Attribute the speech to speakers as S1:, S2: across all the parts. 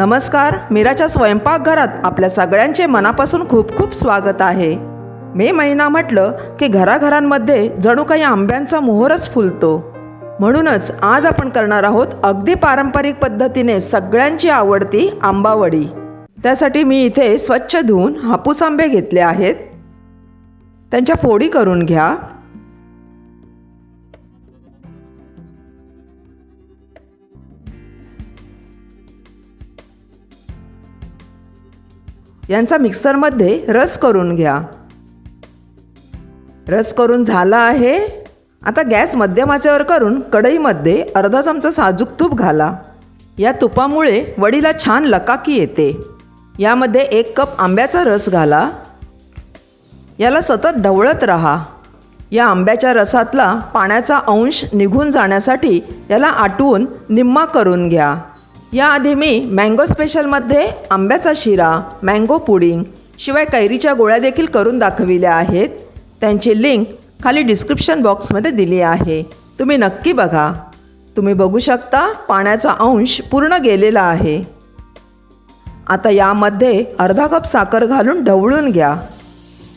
S1: नमस्कार मीराच्या स्वयंपाकघरात आपल्या सगळ्यांचे मनापासून खूप खूप स्वागत आहे. मे महिना म्हटलं की घराघरांमध्ये जणू काही आंब्यांचा मोहरच फुलतो. म्हणूनच आज आपण करणार आहोत अगदी पारंपरिक पद्धतीने सगळ्यांची आवडती आंबावडी. त्यासाठी मी इथे स्वच्छ धुवून हापूस आंबे घेतले आहेत. त्यांच्या फोडी करून घ्या. यांचा मिक्सरमध्ये रस करून घ्या. रस करून झाला आहे. आता गॅस मध्यमाच्यावर करून कढईमध्ये अर्धा चमचा साजूक तूप घाला. या तुपामुळे वडीला छान लकाकी येते. यामध्ये एक कप आंब्याचा रस घाला. याला सतत ढवळत राहा. या आंब्याच्या रसातला पाण्याचा अंश निघून जाण्यासाठी याला आटवून निम्मा करून घ्या. याआधी मी मँगो स्पेशलमध्ये आंब्याचा शिरा मँगो पुडिंग शिवाय कैरीच्या गोळ्या देखील करून दाखविल्या आहेत. त्यांची लिंक खाली डिस्क्रिप्शन बॉक्समध्ये दिली आहे. तुम्ही नक्की बघा. तुम्ही बघू शकता पाण्याचा अंश पूर्ण गेलेला आहे. आता यामध्ये अर्धा कप साखर घालून ढवळून घ्या.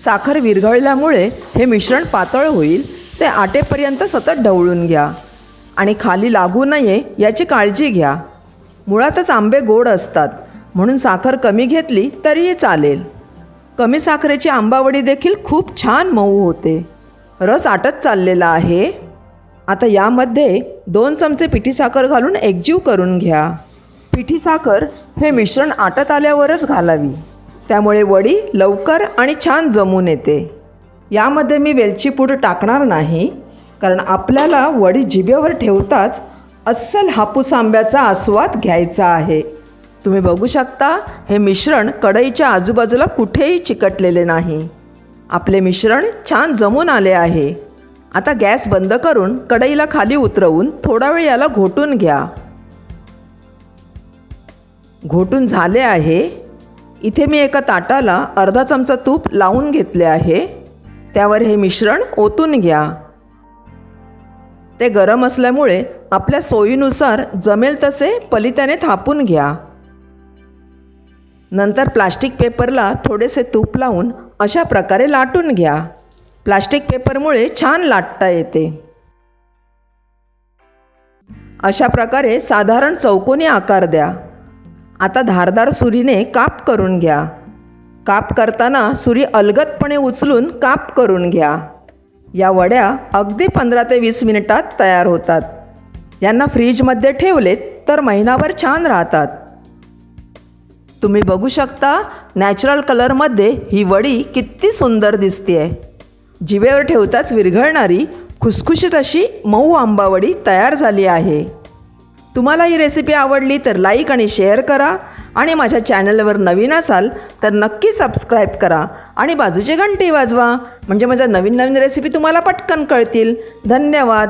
S1: साखर विरघळल्यामुळे हे मिश्रण पातळ होईल ते आटेपर्यंत सतत ढवळून घ्या. आणि खाली लागू नये याची काळजी घ्या. मुळातच आंबे गोड असतात. म्हणून साखर कमी घेतली तरीही चालेल. कमी साखरेची आंबावडी देखील खूप छान मऊ होते. रस आटत चाललेला आहे. आता यामध्ये दोन चमचे पिठी साखर घालून एकजीव करून घ्या. पिठी साखर हे मिश्रण आटत आल्यावरच घालावी. त्यामुळे वडी लवकर आणि छान जमून येते. यामध्ये मी वेलची पूड टाकणार नाही कारण आपल्याला वडी जिभेवर ठेवताच अस्सल हापूस आंब्याचा आस्वाद घ्यायचा आहे. तुम्ही बघू शकता हे मिश्रण कढईच्या आजूबाजूला कुठेही चिकटलेले नाही. आपले मिश्रण छान जमून आले आहे. आता गॅस बंद करून कढईला खाली उतरवून थोडा वेळ याला घोटून घ्या. घोटून झाले आहे. इथे मी एका ताटाला अर्धा चमचा तूप लावून घेतले आहे. त्यावर हे मिश्रण ओतून घ्या. ते गरम असल्यामुळे आपल्या सोयीनुसार जमेल तसे पलित्याने थापून घ्या. नंतर प्लास्टिक पेपरला थोडेसे तूप लावून अशा प्रकारे लाटून घ्या. प्लास्टिक पेपरमुळे छान लाटता येते. अशा प्रकारे साधारण चौकोनी आकार द्या. आता धारदार सुरीने काप करून घ्या. काप करताना सुरी अलगदपणे उचलून काप करून घ्या. या वड्या अगदी पंधरा ते वीस मिनिटात तयार होतात. यांना फ्रीजमध्ये ठेवलेत तर महिनाभर छान राहतात. तुम्ही बघू शकता नॅचरल कलरमध्ये ही वडी किती सुंदर दिसते जिवेवर ठेवताच विरघळणारी खुसखुशीत अशी मऊ आंबावडी तयार झाली आहे. तुम्हाला ही रेसिपी आवडली तर लाईक आणि शेअर करा आणि माझ्या चॅनलवर नवीन असाल तर नक्की सबस्क्राईब करा आणि बाजूची घंटी वाजवा. म्हणजे माझ्या नवीन नवीन रेसिपी तुम्हाला पटकन कळतील. धन्यवाद.